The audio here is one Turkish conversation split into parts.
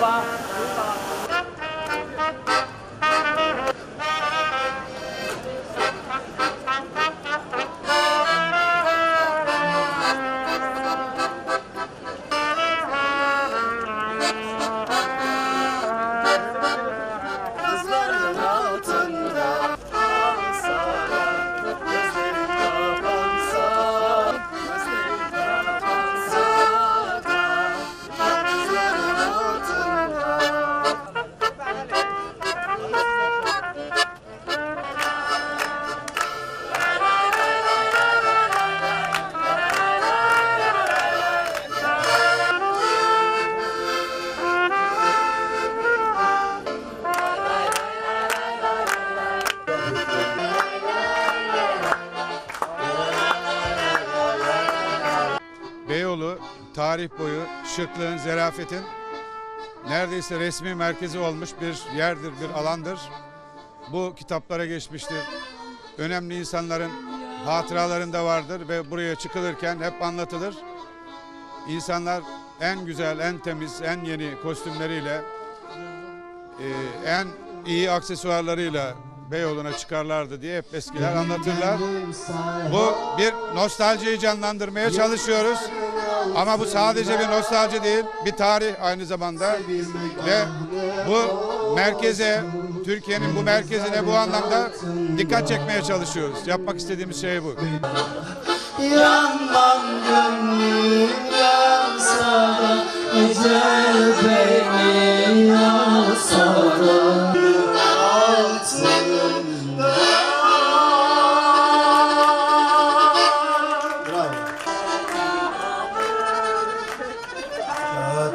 Và. Tarih boyu şıklığın, zerafetin neredeyse resmi merkezi olmuş bir yerdir, bir alandır. Bu kitaplara geçmiştir. Önemli insanların hatıralarında vardır ve buraya çıkılırken hep anlatılır. İnsanlar en güzel, en temiz, en yeni kostümleriyle, e, en iyi aksesuarlarıyla Beyoğlu'na çıkarlardı diye hep eskiler anlatırlar. Bu bir nostaljiyi canlandırmaya çalışıyoruz. Ama bu sadece bir nostalji değil, bir tarih aynı zamanda. Ve bu merkeze, Türkiye'nin bu merkezine bu anlamda dikkat çekmeye çalışıyoruz. Yapmak istediğimiz şey bu. Yanmam gönlüm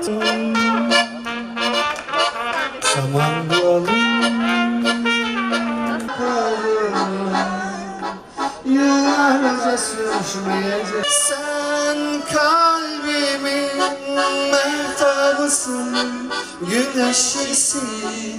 Saman Yıllarca sürmeyecek. Sen kalbimin mehtabısın Güneşisin